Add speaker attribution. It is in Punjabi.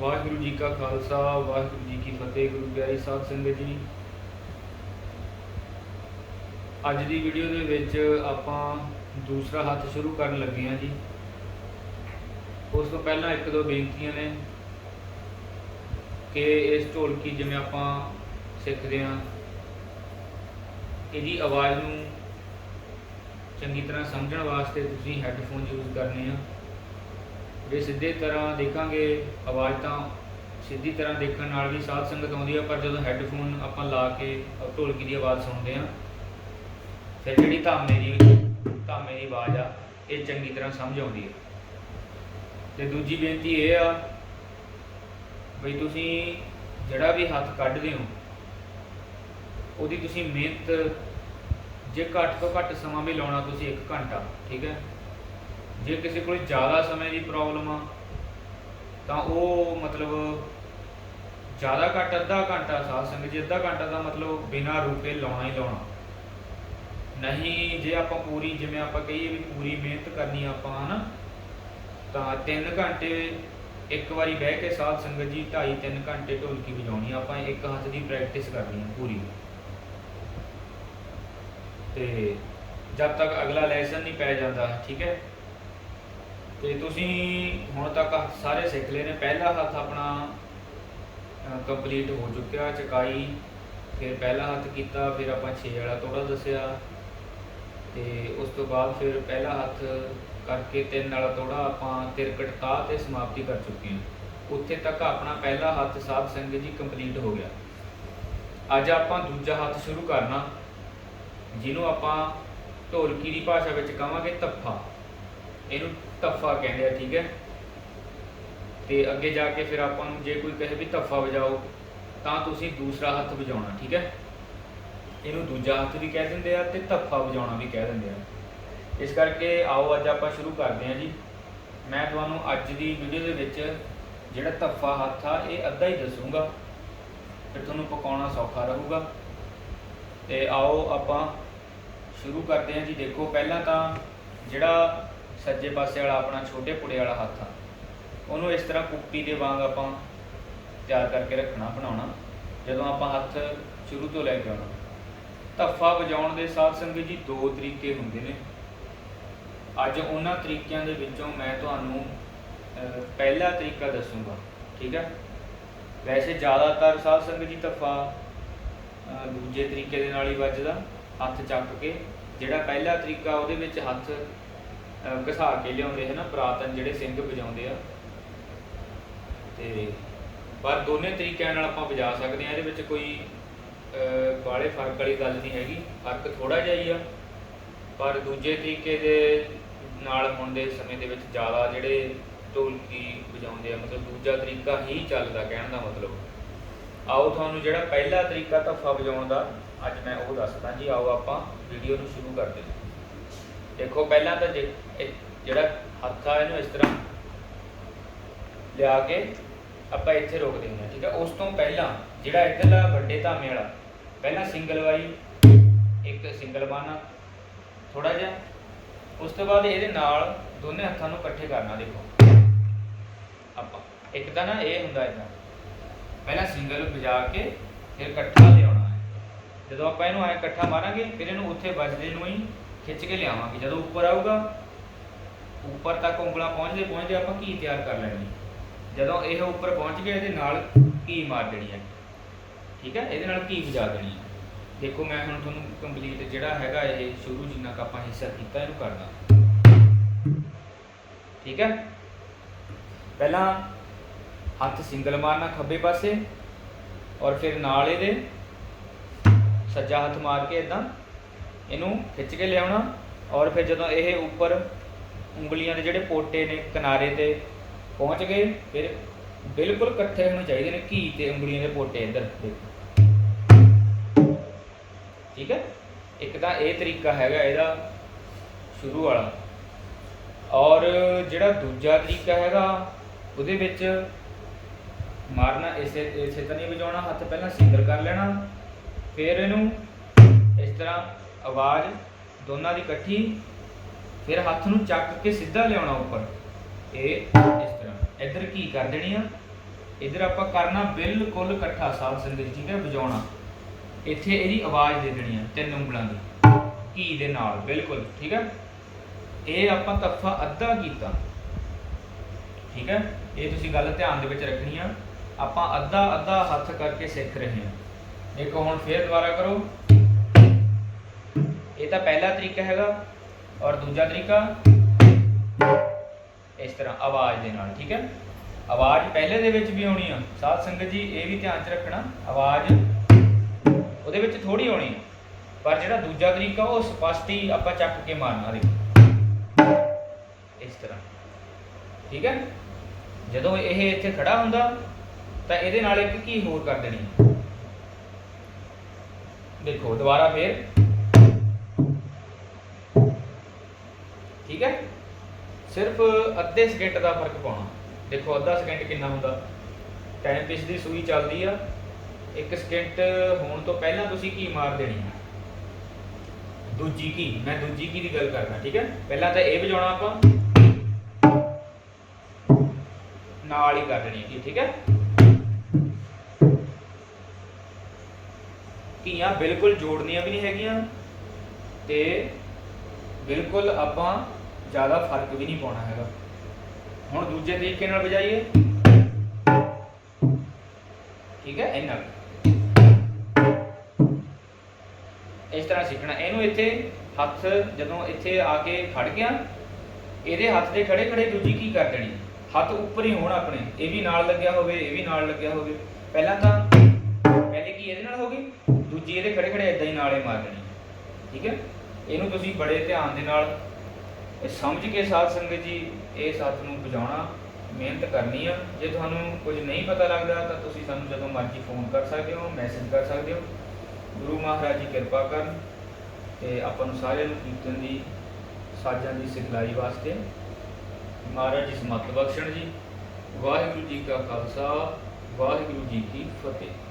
Speaker 1: ਵਾਹਿਗੁਰੂ ਜੀ ਕਾ ਖਾਲਸਾ, ਵਾਹਿਗੁਰੂ ਜੀ ਕੀ ਫਤਿਹ, ਗੁਰੂ ਪਿਆਰੀ ਸਾਧ ਸੰਗਤ ਜੀ। ਅੱਜ ਦੀ ਵੀਡੀਓ ਦੇ ਵਿੱਚ ਆਪਾਂ ਦੂਸਰਾ ਹੱਥ ਸ਼ੁਰੂ ਕਰਨ ਲੱਗੇ ਹਾਂ ਜੀ। ਉਸ ਤੋਂ ਪਹਿਲਾਂ ਇੱਕ ਦੋ ਬੇਨਤੀਆਂ ਨੇ ਕਿ ਇਸ ਢੋਲਕੀ ਜਿਵੇਂ ਆਪਾਂ ਸਿੱਖਦੇ ਹਾਂ, ਇਹਦੀ ਆਵਾਜ਼ ਨੂੰ ਚੰਗੀ ਤਰ੍ਹਾਂ ਸਮਝਣ ਵਾਸਤੇ ਤੁਸੀਂ ਹੈੱਡਫੋਨ ਯੂਜ਼ ਕਰਨੇ ਆ। ਜੇ ਸਿੱਧੇ ਤਰ੍ਹਾਂ ਦੇਖਾਂਗੇ, ਆਵਾਜ਼ ਤਾਂ ਸਿੱਧੀ ਤਰ੍ਹਾਂ ਦੇਖਣ ਨਾਲ ਵੀ ਸਾਧ ਸੰਗਤ ਆਉਂਦੀ ਆ, ਪਰ ਜਦੋਂ ਹੈੱਡਫੋਨ ਆਪਾਂ ਲਾ ਕੇ ਢੋਲਕੀ ਦੀ ਆਵਾਜ਼ ਸੁਣਦੇ ਆ, ਫਿਰ ਜਿਹੜੀ ਧਾਮੇ ਦੀ ਧਾਮੇ ਦੀ ਆਵਾਜ਼ ਆ, ਇਹ ਚੰਗੀ ਤਰ੍ਹਾਂ ਸਮਝ ਆਉਂਦੀ ਆ। ਤੇ ਦੂਜੀ ਬੇਨਤੀ ਇਹ ਆ ਬਈ ਤੁਸੀਂ ਜਿਹੜਾ ਵੀ ਹੱਥ ਕੱਢਦੇ ਹੋ, ਉਹਦੀ ਤੁਸੀਂ ਮਿਹਨਤ, ਜੇ ਘੱਟ ਤੋਂ ਘੱਟ ਸਮਾਂ ਵੀ ਲਾਉਣਾ ਤੁਸੀਂ 1 ਘੰਟਾ, ਠੀਕ ਹੈ? ਜੇ ਕਿਸੇ ਕੋਲ ਜ਼ਿਆਦਾ ਸਮੇਂ ਦੀ ਪ੍ਰੋਬਲਮ ਆ, ਤਾਂ ਉਹ ਮਤਲਬ ਜ਼ਿਆਦਾ ਘੱਟ ਅੱਧਾ ਘੰਟਾ ਸਾਧ ਸੰਗਤ ਜੀ, ਅੱਧਾ ਘੰਟਾ ਦਾ ਮਤਲਬ ਬਿਨਾਂ ਰੁਕੇ ਲਾਉਣਾ ਹੀ ਲਾਉਣਾ। ਨਹੀਂ, ਜੇ ਆਪਾਂ ਪੂਰੀ, ਜਿਵੇਂ ਆਪਾਂ ਕਹੀਏ ਵੀ ਪੂਰੀ ਮਿਹਨਤ ਕਰਨੀ ਆ ਆਪਾਂ, ਹਨਾ, ਤਾਂ 3 ਘੰਟੇ ਇੱਕ ਵਾਰੀ ਬਹਿ ਕੇ ਸਾਧ ਸੰਗਤ ਜੀ 2.5 3 ਘੰਟੇ ਢੋਲਕੀ ਵਜਾਉਣੀ ਆਪਾਂ ਇੱਕ ਹੱਥ ਦੀ ਪ੍ਰੈਕਟਿਸ ਕਰਨੀ ਆ ਪੂਰੀ। ਤੇ ਜਦ ਤੱਕ ਅਗਲਾ ਲੈਸਨ ਨਹੀਂ ਪੈ ਜਾਂਦਾ, ਠੀਕ ਹੈ ਤੇ ਤੁਸੀਂ ਹੁਣ ਤੱਕ ਸਾਰੇ ਸਿੱਖ ਲਏ ਨੇ, ਪਹਿਲਾ ਹੱਥ ਆਪਣਾ ਕੰਪਲੀਟ ਹੋ ਚੁੱਕਿਆ, ਚਕਾਈ, ਫਿਰ ਪਹਿਲਾ ਹੱਥ ਕੀਤਾ, ਫਿਰ ਆਪਾਂ 6 ਵਾਲਾ ਤੋੜਾ ਦੱਸਿਆ ਤੇ ਉਸ ਤੋਂ ਬਾਅਦ ਫਿਰ ਪਹਿਲਾ ਹੱਥ ਕਰਕੇ ਤਿੰਨ ਵਾਲਾ ਤੋੜਾ ਆਪਾਂ ਤਿਰਕਟ ਤਾ ਤੇ ਸਮਾਪਤੀ ਕਰ ਚੁੱਕੇ ਹਾਂ। ਉੱਥੇ ਤੱਕ ਆਪਣਾ ਪਹਿਲਾ ਹੱਥ ਸਾਧ ਸੰਗਤ ਜੀ ਕੰਪਲੀਟ ਹੋ ਗਿਆ। ਅੱਜ ਆਪਾਂ ਦੂਜਾ ਹੱਥ ਸ਼ੁਰੂ ਕਰਨਾ, ਜਿਹਨੂੰ ਆਪਾਂ ਢੋਲਕੀ ਦੀ ਭਾਸ਼ਾ ਵਿੱਚ ਕਹਾਂਗੇ ਤੱਫਾ ਇਹਨੂੰ ਤੱਫਾ ਕਹਿੰਦੇ ਆ, ਠੀਕ ਹੈ? ਤੇ ਅੱਗੇ ਜਾ ਕੇ ਫਿਰ ਆਪਾਂ ਨੂੰ ਜੇ ਕੋਈ ਕਹੇ ਵੀ ਤੱਫਾ ਵਜਾਓ, ਤਾਂ ਤੁਸੀਂ ਦੂਸਰਾ ਹੱਥ ਵਜਾਉਣਾ, ਠੀਕ ਹੈ? ਇਹਨੂੰ ਦੂਜਾ ਹੱਥ ਵੀ ਕਹਿ ਦਿੰਦੇ ਆ ਤੇ ਤੱਫਾ ਵਜਾਉਣਾ ਵੀ ਕਹਿ ਦਿੰਦੇ ਆ। ਇਸ ਕਰਕੇ ਆਓ, ਅੱਜ ਆਪਾਂ ਸ਼ੁਰੂ ਕਰਦੇ ਹਾਂ ਜੀ। ਮੈਂ ਤੁਹਾਨੂੰ ਅੱਜ ਦੀ ਵੀਡੀਓ ਦੇ ਵਿੱਚ ਜਿਹੜਾ ਤੱਫਾ ਹੱਥ ਆ, ਇਹ ਅੱਧਾ ਹੀ ਦੱਸੂਗਾ। ਫਿਰ ਤੁਹਾਨੂੰ ਪਕਾਉਣਾ ਸੌਖਾ ਰਹੂਗਾ। ਤੇ ਆਓ ਆਪਾਂ ਸ਼ੁਰੂ ਕਰਦੇ ਹਾਂ ਜੀ। ਦੇਖੋ, ਪਹਿਲਾਂ ਤਾਂ ਜਿਹੜਾ ਸੱਜੇ ਪਾਸੇ ਵਾਲਾ ਆਪਣਾ ਛੋਟੇ ਪੁੜੇ ਵਾਲਾ ਹੱਥ ਆ। ਉਹਨੂੰ ਇਸ ਤਰ੍ਹਾਂ ਕੁੱਪੀ ਦੇ ਵਾਂਗ ਆਪਾਂ ਤਿਆਰ ਕਰਕੇ ਰੱਖਣਾ, ਬਣਾਉਣਾ। ਜਦੋਂ ਆਪਾਂ ਹੱਥ ਸ਼ੁਰੂ ਤੋਂ ਲੈ ਕੇ ਆਉਣਾ। ਧੱਫਾ ਵਜਾਉਣ ਦੇ ਸਾਧ ਸੰਗਤ ਜੀ ਦੋ ਤਰੀਕੇ ਹੁੰਦੇ ਨੇ। ਅੱਜ ਉਹਨਾਂ ਤਰੀਕਿਆਂ ਦੇ ਵਿੱਚੋਂ ਮੈਂ ਤੁਹਾਨੂੰ ਪਹਿਲਾ ਤਰੀਕਾ ਦੱਸੂਗਾ, ਠੀਕ ਹੈ ਵੈਸੇ ਜ਼ਿਆਦਾਤਰ ਸਾਧ ਸੰਗਤ ਜੀ ਧੱਫਾ ਦੂਜੇ ਤਰੀਕੇ ਦੇ ਨਾਲ ਹੀ ਵੱਜਦਾ, ਹੱਥ ਚੱਕ ਕੇ। ਜਿਹੜਾ ਪਹਿਲਾ ਤਰੀਕਾ ਉਹਦੇ ਵਿੱਚ ਹੱਥ ਘਸਾ ਕੇ ਲਿਆਉਂਦੇ ਹੈ ਨਾ ਪੁਰਾਤਨ ਜਿਹੜੇ ਸਿੰਘ ਵਜਾਉਂਦੇ ਆ। ਤੇ ਪਰ ਦੋਨੇ ਤਰੀਕਿਆਂ ਨਾਲ ਆਪਾਂ ਵਜਾ ਸਕਦੇ ਆ ਇਹਦੇ ਵਿੱਚ ਕੋਈ ਅਹ, ਫ਼ਰਕ ਵਾਲੀ ਗੱਲ ਨਹੀਂ ਹੈਗੀ ਫ਼ਰਕ ਥੋੜਾ ਜਿਹਾ ਹੀ ਆ। ਪਰ ਦੂਜੇ ਤਰੀਕੇ ਦੇ ਨਾਲ ਹੁਣ ਦੇ ਸਮੇਂ ਦੇ ਵਿੱਚ ਜ਼ਿਆਦਾ ਜਿਹੜੇ ਢੋਲਕੀ ਵਜਾਉਂਦੇ ਆ ਮਤਲਬ ਦੂਜਾ ਤਰੀਕਾ ਹੀ ਚੱਲਦਾ ਕਹਿਣ ਦਾ ਮਤਲਬ। ਆਓ ਤੁਹਾਨੂੰ ਜਿਹੜਾ ਪਹਿਲਾ ਤਰੀਕਾ ਧੱਫਾ ਵਜਾਉਣ ਦਾ ਅੱਜ ਮੈਂ ਉਹ ਦੱਸਦਾ ਜੀ ਆਓ ਆਪਾਂ ਵੀਡੀਓ ਨੂੰ ਸ਼ੁਰੂ ਕਰਦੇ ਹਾਂ। ਦੇਖੋ, ਪਹਿਲਾਂ ਤਾਂ ਜੇ- ਜਿਹੜਾ ਹੱਥ ਆ ਇਹਨੂੰ ਇਸ ਤਰ੍ਹਾਂ ਲਿਆ ਕੇ ਆਪਾਂ ਇੱਥੇ ਰੋਕ ਦਿੰਦੇ ਹਾਂ, ਠੀਕ ਹੈ? ਉਸ ਤੋਂ ਪਹਿਲਾਂ ਜਿਹੜਾ ਇੱਧਰਲਾ ਵੱਡੇ ਧਾਮੇ ਵਾਲਾ, ਪਹਿਲਾਂ ਸਿੰਗਲ ਵਾਈ ਇੱਕ ਸਿੰਗਲ ਬਾਨਾ ਥੋੜਾ ਜਿਹਾ, ਉਸ ਤੋਂ ਬਾਅਦ ਇਹਦੇ ਨਾਲ ਦੋਨੇ ਹੱਥਾਂ ਨੂੰ ਇਕੱਠੇ ਕਰਨਾ, ਦੇਖੋ। ਆਪਾਂ, ਇੱਕ ਤਾਂ ਨਾ ਇਹ ਹੁੰਦਾ ਇਦਾਂ, ਪਹਿਲਾਂ ਸਿੰਗਲ ਵਜਾ ਕੇ ਫਿਰ ਇਕੱਠਾ ਲਿਆਉਣਾ ਹੈ। ਜਦੋਂ ਆਪਾਂ ਇਹਨੂੰ ਐ ਇਕੱਠਾ ਮਾਰਾਂਗੇ, ਫਿਰ ਇਹਨੂੰ ਉੱਥੇ ਵੱਜਦੇ ਨੂੰ ਹੀ ਖਿੱਚ ਕੇ ਲਿਆਵਾਂਗੇ। ਜਦੋਂ ਉੱਪਰ ਆਊਗਾ, ਉੱਪਰ ਤੱਕ ਉਂਗਲਾਂ ਪਹੁੰਚਦੇ ਪਹੁੰਚਦੇ ਆਪਾਂ ਕੀ ਤਿਆਰ ਕਰ ਲੈਣੀ? ਜਦੋਂ ਇਹ ਉੱਪਰ ਪਹੁੰਚ ਗਿਆ, ਇਹਦੇ ਨਾਲ ਕੀ ਮਾਰ ਦੇਣੀ ਹੈ? ਠੀਕ ਹੈ? ਇਹਦੇ ਨਾਲ ਕੀ ਵਜਾ ਦੇਣੀ ਹੈ? ਦੇਖੋ, ਮੈਂ ਹੁਣ ਤੁਹਾਨੂੰ ਕੰਪਲੀਟ ਜਿਹੜਾ ਹੈਗਾ ਇਹ ਸ਼ੁਰੂ ਜਿੰਨਾ ਕੁ ਆਪਾਂ ਹਿੱਸਾ ਕੀਤਾ, ਇਹਨੂੰ ਕਰਦਾ। ਠੀਕ ਹੈ? ਪਹਿਲਾਂ ਹੱਥ ਸਿੰਗਲ ਮਾਰਨਾ ਖੱਬੇ ਪਾਸੇ ਔਰ ਫਿਰ ਨਾਲ ਇਹਦੇ ਸੱਜਾ ਹੱਥ ਮਾਰ ਕੇ ਇਦਾਂ ਇਹਨੂੰ ਖਿੱਚ ਕੇ ਲਿਆਉਣਾ ਔਰ ਫਿਰ ਜਦੋਂ ਇਹ ਉੱਪਰ ਉਂਗਲੀਆਂ ਦੇ ਜਿਹੜੇ ਪੋਟੇ ਨੇ, ਕਿਨਾਰੇ ਤੇ ਪਹੁੰਚ ਗਏ, ਫਿਰ ਬਿਲਕੁਲ ਇਕੱਠੇ ਹੋਣੇ ਚਾਹੀਦੇ ਨੇ ਘੀ ਤੇ ਉਂਗਲੀਆਂ ਦੇ ਪੋਟੇ ਇੱਧਰ, ਦੇਖੋ। ਠੀਕ ਹੈ? ਇੱਕ ਤਾਂ ਇਹ ਤਰੀਕਾ ਹੈਗਾ ਇਹਦਾ ਸ਼ੁਰੂ ਵਾਲਾ। ਔਰ ਜਿਹੜਾ ਦੂਜਾ ਤਰੀਕਾ ਹੈਗਾ, ਉਹਦੇ ਵਿੱਚ ਮਾਰਨਾ ਇਸੇ ਇਸੇ ਤਰ੍ਹਾਂ ਨਹੀਂ ਵਜਾਉਣਾ, ਹੱਥ ਪਹਿਲਾਂ ਸਿੰਗਲ ਕਰ ਲੈਣਾ, ਫਿਰ ਇਹਨੂੰ ਇਸ ਤਰ੍ਹਾਂ ਆਵਾਜ਼ ਦੋਨਾਂ ਦੀ ਇਕੱਠੀ ਫਿਰ ਹੱਥ ਨੂੰ ਚੱਕ ਕੇ ਸਿੱਧਾ ਲਿਆਉਣਾ ਉੱਪਰ। ਇਹ ਇਸ ਤਰ੍ਹਾਂ। ਇੱਧਰ ਕੀ ਕਰ ਦੇਣੀ ਆ? ਇੱਧਰ ਆਪਾਂ ਕਰਨਾ ਬਿਲਕੁਲ ਇਕੱਠਾ ਸਾਧ ਸੰਗਤ ਠੀਕ ਹੈ, ਵਜਾਉਣਾ। ਇੱਥੇ ਇਹਦੀ ਆਵਾਜ਼ ਦੇ ਦੇਣੀ ਆ, ਤਿੰਨ ਉਂਗਲਾਂ ਦੀ। ਕੀ ਦੇ ਨਾਲ, ਬਿਲਕੁਲ, ਠੀਕ ਹੈ? ਇਹ ਆਪਾਂ ਤਫਾ ਅੱਧਾ ਕੀਤਾ। ਠੀਕ ਹੈ? ਇਹ ਤੁਸੀਂ ਗੱਲ ਧਿਆਨ ਦੇ ਵਿੱਚ ਰੱਖਣੀ ਆ। ਆਪਾਂ ਅੱਧਾ ਅੱਧਾ ਹੱਥ ਕਰਕੇ ਸਿੱਖ ਰਹੇ ਹਾਂ ਦੇਖੋ ਹੁਣ ਫੇਰ ਦੁਬਾਰਾ ਕਰੋ। ਇਹ ਤਾਂ ਪਹਿਲਾ ਤਰੀਕਾ ਹੈਗਾ ਔਰ ਦੂਜਾ ਤਰੀਕਾ ਇਸ ਤਰ੍ਹਾਂ ਆਵਾਜ਼ ਦੇ ਨਾਲ, ਠੀਕ ਹੈ? ਆਵਾਜ਼ ਪਹਿਲੇ ਦੇ ਵਿੱਚ ਵੀ ਆਉਣੀ ਆ। ਸਾਧ ਸੰਗਤ ਜੀ, ਇਹ ਵੀ ਧਿਆਨ 'ਚ ਰੱਖਣਾ, ਆਵਾਜ਼ ਉਹਦੇ ਵਿੱਚ ਥੋੜੀ ਆਉਣੀ ਆ। ਪਰ ਜਿਹੜਾ ਦੂਜਾ ਤਰੀਕਾ, ਉਹ ਸਪਸ਼ਟ ਹੀ ਆਪਾਂ ਚੱਕ ਕੇ ਮਾਰਨਾ ਦੇਖੋ। ਇਸ ਤਰ੍ਹਾਂ, ਠੀਕ ਹੈ? ਜਦੋਂ ਇਹ ਇੱਥੇ ਖੜਾ ਹੁੰਦਾ, ਤਾਂ ਇਹਦੇ ਨਾਲ ਇੱਕ ਕੀ ਹੋਰ ਕਰ ਦੇਣੀ ਦੇਖੋ, ਦੁਬਾਰਾ ਫੇਰ ਠੀਕ ਹੈ? ਸਿਰਫ ਅੱਧੇ ਸਕਿੰਟ ਦਾ ਫ਼ਰਕ ਪਾਉਣਾ। ਦੇਖੋ ਅੱਧਾ ਸਕਿੰਟ ਕਿੰਨਾ ਹੁੰਦਾ? ਟਾਈਮ ਪਿਸ ਦੀ ਸੂਈ ਚੱਲਦੀ ਆ। ਇੱਕ ਸਕਿੰਟ ਹੋਣ ਤੋਂ ਪਹਿਲਾਂ ਤੁਸੀਂ ਕੀ ਮਾਰ ਦੇਣੀ ਆ? ਦੂਜੀ ਕੀ? ਮੈਂ ਦੂਜੀ ਕੀ ਦੀ ਗੱਲ ਕਰਦਾ, ਠੀਕ ਹੈ? ਪਹਿਲਾਂ ਤਾਂ ਇਹ ਵਜਾਉਣਾ ਆਪਾਂ। ਨਾਲ ਹੀ ਕਰ ਦੇਣੀ ਹੈ ਠੀਕ ਹੈ? ਕੀਆਂ ਬਿਲਕੁਲ ਜੋੜਨੀਆਂ ਵੀ ਨਹੀਂ ਹੈਗੀਆਂ ਤੇ ਬਿਲਕੁਲ ਆਪਾਂ ਜ਼ਿਆਦਾ ਫ਼ਰਕ ਵੀ ਨਹੀਂ ਪਾਉਣਾ ਹੈਗਾ। ਹੁਣ ਦੂਜੇ ਤਰੀਕੇ ਨਾਲ ਵਜਾਈਏ। ਠੀਕ ਹੈ, ਇੰਨਾ ਇਸ ਤਰ੍ਹਾਂ ਸਿੱਖਣਾ। ਇਹਨੂੰ ਇੱਥੇ ਹੱਥ ਜਦੋਂ ਇੱਥੇ ਆ ਕੇ ਖੜ ਗਿਆ, ਇਹਦੇ ਹੱਥ ਦੇ ਖੜੇ ਖੜੇ ਦੂਜੀ ਕੀ ਕਰ ਦੇਣੀ? ਹੱਥ ਉੱਪਰ ਹੀ ਹੋਣ ਆਪਣੇ। ਇਹ ਵੀ ਨਾਲ ਲੱਗਿਆ ਹੋਵੇ, ਇਹ ਵੀ ਨਾਲ ਲੱਗਿਆ ਹੋਵੇ। ਪਹਿਲਾਂ ਤਾਂ ਪਹਿਲੇ ਕੀ ਇਹਦੇ ਨਾਲ ਹੋ ਗਈ? ਦੂਜੀ ਇਹਦੇ ਖੜੇ ਖੜੇ ਇਦਾਂ ਹੀ ਨਾਲੇ ਮਾਰ ਦੇਣੀ। ਠੀਕ ਹੈ? ਇਹਨੂੰ ਤੁਸੀਂ ਬੜੇ ਧਿਆਨ ਦੇ ਨਾਲ ਇਹ ਸਮਝ ਕੇ ਸਾਧ ਸੰਗਤ ਜੀ, ਇਹ ਸੱਤ ਨੂੰ ਵਜਾਉਣਾ ਮਿਹਨਤ ਕਰਨੀ ਆ। ਜੇ ਤੁਹਾਨੂੰ ਕੁਝ ਨਹੀਂ ਪਤਾ ਲੱਗਦਾ, ਤਾਂ ਤੁਸੀਂ ਸਾਨੂੰ ਜਦੋਂ ਮਰਜ਼ੀ ਫੋਨ ਕਰ ਸਕਦੇ ਹੋ, ਮੈਸੇਜ ਕਰ ਸਕਦੇ ਹੋ। ਗੁਰੂ ਮਹਾਰਾਜ ਜੀ ਕਿਰਪਾ ਕਰਨ ਤੇ ਆਪਾਂ ਨੂੰ ਸਾਰਿਆਂ ਨੂੰ ਕੀਰਤਨ ਦੀ, ਸਾਜ਼ਾਂ ਦੀ ਸਿਖਲਾਈ ਵਾਸਤੇ। ਮਹਾਰਾਜ ਜੀ ਸਮਤ ਬਖਸ਼ਣ ਜੀ। ਵਾਹਿਗੁਰੂ ਜੀ ਕਾ ਖਾਲਸਾ, ਵਾਹਿਗੁਰੂ ਜੀ ਕੀ ਫਤਿਹ।